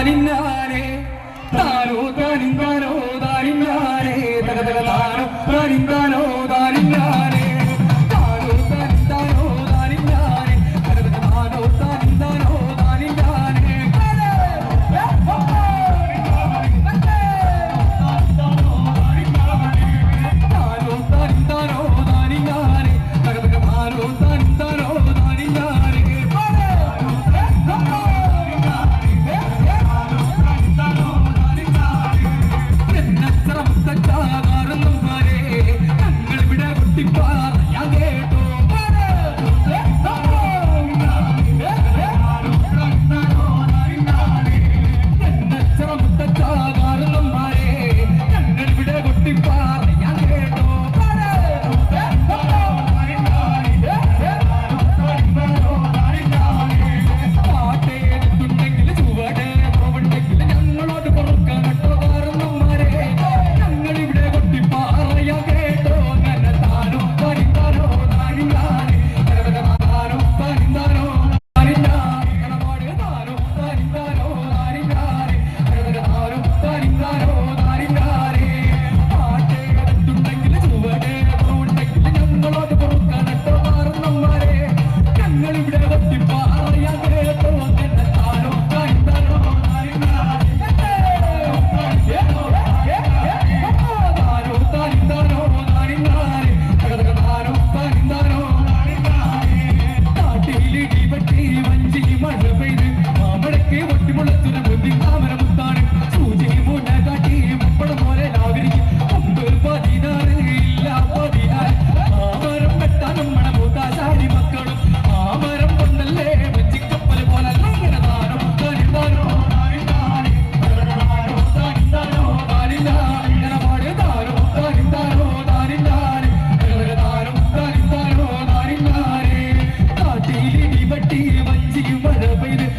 താനിന്നാരേ? താനോ താനിന്താനോ താനിന്നാരേ? തകതക താനോ താനിന്താനോ താനിന്നാരേ வட்டி வஞ்சி மரபை